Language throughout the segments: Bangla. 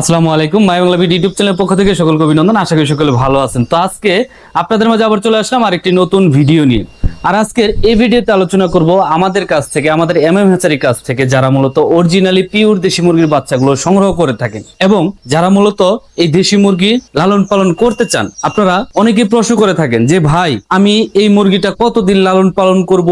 আসসালামু আলাইকুম, মাই বাংলা ইউটিউব চ্যানেলের পক্ষ থেকে সকলকে অভিনন্দন। আশা করি সকলে ভালো আছেন। তো আজকে আপনাদের মাঝে আবার চলে আসলাম আরেকটি নতুন ভিডিও নিয়ে। আর আজকের এই ভিডিওতে আলোচনা করব আমাদের কাছ থেকে, আমাদের এম এম হ্যাচারির কাছ থেকে, যারা মূলত অরিজিনালি পিওর দেশি মুরগির বাচ্চাগুলো সংগ্রহ করে থাকেন এবং যারা মূলত এই দেশি মুরগি লালন পালন করতে চান, আপনারা অনেকেই প্রশ্ন করে থাকেন যে, ভাই, আমি এই মুরগিটা কতদিন লালন পালন করব?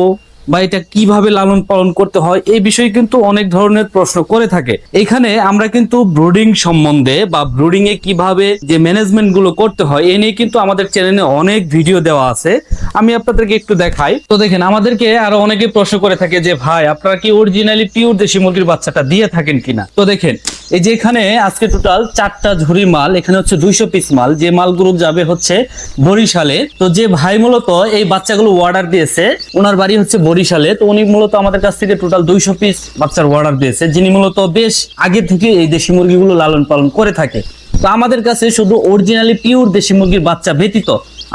বা এটা কীভাবে লালন পালন করতে হয়, এই বিষয়ে কিন্তু অনেক ধরনের প্রশ্ন করে থাকে। এখানে আমরা কিন্তু ব্রুডিং সম্বন্ধে বা ব্রুডিং এ কীভাবে যে ম্যানেজমেন্টগুলো করতে হয়, এ নিয়ে কিন্তু আমাদের চ্যানেলে অনেক ভিডিও দেওয়া আছে। আমি আপনাদেরকে একটু দেখাই। তো দেখেন, আমাদেরকে আরও অনেকে প্রশ্ন করে থাকে যে, ভাই, আপনারা কি অরিজিনালি পিওর দেশি মুরগির বাচ্চাটা দিয়ে থাকেন কিনা? তো দেখেন এই যে এখানে আজকে টোটাল চারটা ঝুড়ি মাল, এখানে হচ্ছে দুইশো পিস মাল। যে মালগুলো যাবে হচ্ছে বরিশালে। তো যে ভাই মূলত এই বাচ্চাগুলো অর্ডার দিয়েছে, ওনার বাড়ি হচ্ছে বরিশালে। তো উনি মূলত আমাদের কাছ থেকে টোটাল দুইশো পিস বাচ্চার অর্ডার দিয়েছে, যিনি মূলত বেশ আগে থেকে এই দেশি মুরগিগুলো লালন পালন করে থাকে। তো আমাদের কাছে শুধু অরিজিনালি পিওর দেশি মুরগির বাচ্চা ব্যতীত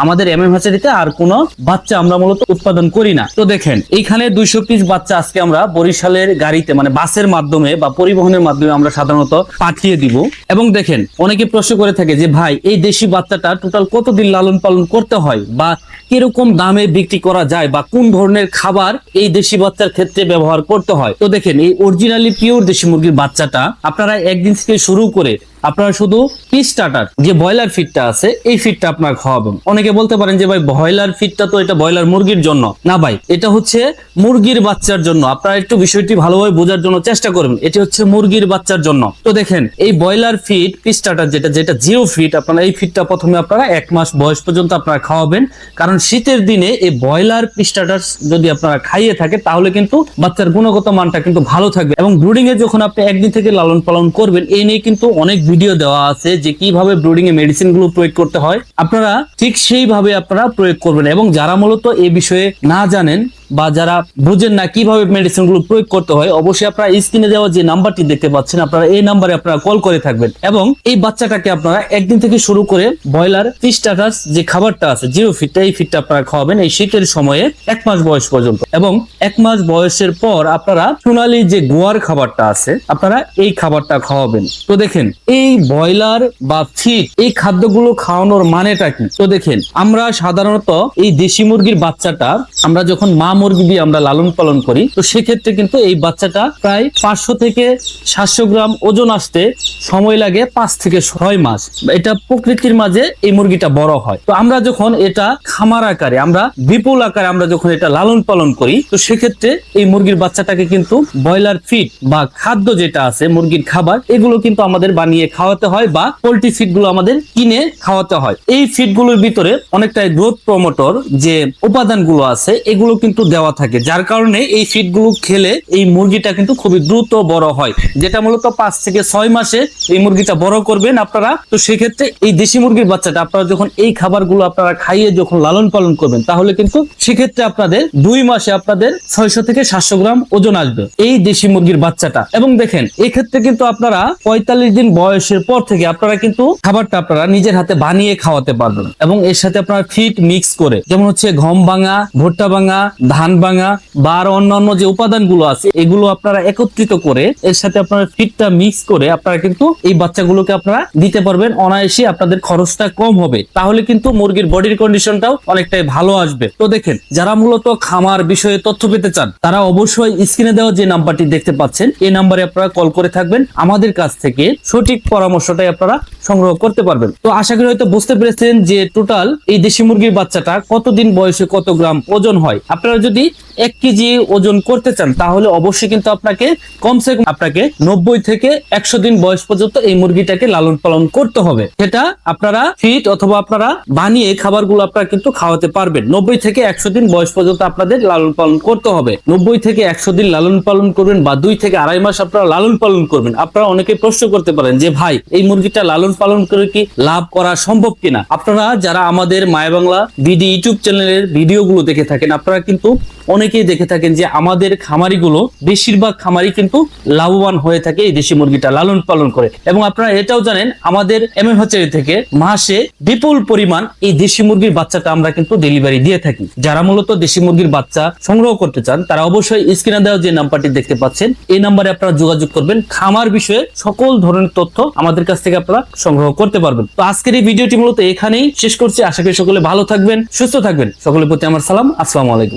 আমাদের এম এম হাচারিতে আর কোনো বাচ্চা আমরা মূলত উৎপাদন করি না। তো দেখেন, এইখানে দুইশো পিস বাচ্চা আজকে আমরা বরিশালের গাড়িতে মানে বাসের মাধ্যমে বা পরিবহনের মাধ্যমে আমরা সাধারণত পাঠিয়ে দিব। এবং দেখেন, অনেকে প্রশ্ন করে থাকে যে, ভাই, এই দেশি বাচ্চাটা টোটাল কতদিন লালন পালন করতে হয়? বা কীরকম দামে বিক্রি করা যায়? বা কোন ধরনের খাবার এই দেশি বাচ্চার ক্ষেত্রে ব্যবহার করতে হয়? তো দেখেন, এই অরিজিনালি পিওর দেশি মুরগির বাচ্চাটা আপনারা একদিন থেকে শুরু করে আপনারা শুধু পিস স্টার্টার যে ব্রয়লার ফিডটা আছে, এই ফিডটা আপনারা খাওয়াবেন। অনেকে বলতে পারেন যে, ভাই ব্রয়লার ফিডটা তো এটা ব্রয়লার মুরগির জন্য। না, ভাই, এটা হচ্ছে মুরগির বাচ্চার জন্য। আপনারা একটু বিষয়টি ভালোভাবে বোঝার জন্য চেষ্টা করবেন। এটি হচ্ছে মুরগির বাচ্চার জন্য। তো দেখেন, এই ব্রয়লার ফিড পিস স্টার্টার যেটা যেটা জিরো ফিট আপনারা এই ফিডটা প্রথমে আপনারা এক মাস বয়স পর্যন্ত আপনারা খাওয়াবেন। কারণ শীতের দিনে এই ব্রয়লার পিস স্টার্টার যদি আপনারা খাইয়ে থাকে, তাহলে কিন্তু বাচ্চার গুণগত মানটা কিন্তু ভালো থাকবে। এবং ব্রুডিং এ যখন আপনি একদিন থেকে লালন পালন করবেন এই নিয়ে কিন্তু অনেক ভিডিও দেওয়া আছে যে কীভাবে ব্রুডিং এ মেডিসিনগুলো প্রয়োগ করতে হয়। আপনারা ঠিক সেইভাবে আপনারা প্রয়োগ করবেন এবং যারা মূলত এ বিষয়ে না জানেন বা যারা বুঝেন না কীভাবে মেডিসিনগুলো প্রয়োগ করতে হয়, অবশ্যই আপনারা স্ক্রিনে দেওয়া যে নাম্বারটি দেখতে পাচ্ছেন, আপনারা এই নাম্বারে আপনারা কল করে থাকবেন। এবং এই বাচ্চাটাকে আপনারা একদিন থেকে শুরু করে ব্রয়লার ত্রিশ টাকার যে খাবারটা আছে জিরো ফিটটা এই ফিটটা আপনারা খাওয়াবেন এই শীতের সময়ে এক মাস বয়স পর্যন্ত। এবং এক মাস বয়সের পর আপনারা সোনালি যে গোয়ার খাবারটা আছে, আপনারা এই খাবারটা খাওয়াবেন। তো দেখেন, এই ব্রয়লার বা ফিট এই খাদ্যগুলো খাওয়ানোর মানেটা কি? তো দেখেন, আমরা সাধারণত এই দেশি মুরগির বাচ্চাটা, আমরা যখন মা মুরগি দিয়ে আমরা লালন পালন করি। তো সেক্ষেত্রে কিন্তু এই বাচ্চাটা প্রায় পাঁচশো থেকে সাতশো গ্রাম ওজন আসতে সময় লাগে পাঁচ থেকে ছয় মাস। এটা প্রকৃতির মাঝে এই মুরগিটা বড় হয়। তো আমরা যখন এটা খামার আকারে, আমরা বিপুল আকারে আমরা যখন এটা লালন পালন করি, তো সেক্ষেত্রে এই মুরগির বাচ্চাটাকে কিন্তু ব্রয়লার ফিড বা খাদ্য যেটা আছে, মুরগির খাবার, এগুলো কিন্তু আমাদের বানিয়ে খাওয়াতে হয় বা পোলট্রি ফিডগুলো আমাদের কিনে খাওয়াতে হয়। এই ফিডগুলোর ভিতরে অনেকটাই গ্রোথ প্রমোটর যে উপাদানগুলো আছে, এগুলো কিন্তু দেওয়া থাকে, যার কারণে এই ফিডগুলো খেলে এই মুরগিটা কিন্তু খুবই দ্রুত বড় হয়। যেটা মূলত পাঁচ থেকে ছয় মাসে এই মুরগিটা বড় করবেন আপনারা। তো সেক্ষেত্রে এই দেশি মুরগির বাচ্চাটা আপনারা যখন এই খাবারগুলো আপনারা খাইয়ে যখন লালন পালন করবেন, তাহলে কিন্তু সেক্ষেত্রে আপনাদের দুই মাসে আপনাদের ছয়শো থেকে সাতশো গ্রাম ওজন আসবে এই দেশি মুরগির বাচ্চাটা। এবং দেখেন, এক্ষেত্রে কিন্তু আপনারা পঁয়তাল্লিশ দিন বয়সের পর থেকে আপনারা কিন্তু খাবারটা আপনারা নিজের হাতে বানিয়ে খাওয়াতে পারবেন। এবং এর সাথে আপনারা ফিট মিক্স করে, যেমন হচ্ছে গম ভাঙা, ভুট্টা ভাঙা ধান ভাঙা বা আর অন্যান্য যে উপাদানগুলো আছে, এগুলো আপনারা একত্রিত করে এর সাথে আপনারা ফিটটা মিক্স করে আপনারা কিন্তু এই বাচ্চাগুলোকে আপনারা দিতে পারবেন। অনায়াসে আপনাদের খরচটা কম হবে। তাহলে কিন্তু মুরগির বডির কন্ডিশনটাও অনেকটাই ভালো আসবে। তো দেখেন, যারা মূলত খামার বিষয়ে তথ্য পেতে চান, তারা অবশ্যই স্ক্রিনে দেওয়া যে নাম্বারটি দেখতে পাচ্ছেন, এই নাম্বারে আপনারা কল করে থাকবেন। আমাদের কাছ থেকে সঠিক পরামর্শটাই আপনারা সংগ্রহ করতে পারবেন। তো আশা করি হয়তো বুঝতে পেরেছেন যে টোটাল এই দেশি মুরগির বাচ্চাটা কতদিন বয়সে কত গ্রাম ওজন হয়। আপনারা যদি এক কেজি ওজন করতে চান, তাহলে অবশ্যই কিন্তু আপনাকে কমসে কম আপনাকে নব্বই থেকে একশো দিন বয়স পর্যন্ত এই মুরগিটাকে লালন পালন করতে হবে। সেটা আপনারা ফিট অথবা আপনারা বানিয়ে খাবারগুলো আপনারা কিন্তু খাওয়াতে পারবেন। নব্বই থেকে একশো দিন বয়স পর্যন্ত আপনাদের লালন পালন করতে হবে। নব্বই থেকে একশো দিন লালন পালন করবেন বা দুই থেকে আড়াই মাস আপনারা লালন পালন করবেন। আপনারা অনেকে প্রশ্ন করতে পারেন যে, ভাই, এই মুরগিটা লালন পালন করে কি লাভ করা সম্ভব কিনা? আপনারা যারা আমাদের মায়া বাংলা বিডি ইউটিউব চ্যানেলের ভিডিওগুলো দেখে থাকেন, আপনারা কিন্তু অনেকেই দেখে থাকেন যে আমাদের খামারিগুলো বেশিরভাগ খামারি কিন্তু লাভবান হয়ে থাকে এই দেশি মুরগিটা লালন পালন করে। এবং আপনারা এটাও জানেন, আমাদের এম এম থেকে মাসে বিপুল পরিমাণ এই দেশি মুরগির বাচ্চাটা আমরা কিন্তু ডেলিভারি দিয়ে থাকি। যারা মূলত দেশি মুরগির বাচ্চা সংগ্রহ করতে চান, তারা অবশ্যই স্ক্রিনে দেওয়া যে নাম্বারটি দেখতে পাচ্ছেন, এই নাম্বারে আপনারা যোগাযোগ করবেন। খামার বিষয়ে সকল ধরনের তথ্য আমাদের কাছ থেকে আপনারা সংগ্রহ করতে পারবেন। তো আজকের এই ভিডিওটি মূলত এখানেই শেষ করছি। আশা করি সকলে ভালো থাকবেন, সুস্থ থাকবেন। সকলের প্রতি আমার সালাম, আসসালামু আলাইকুম।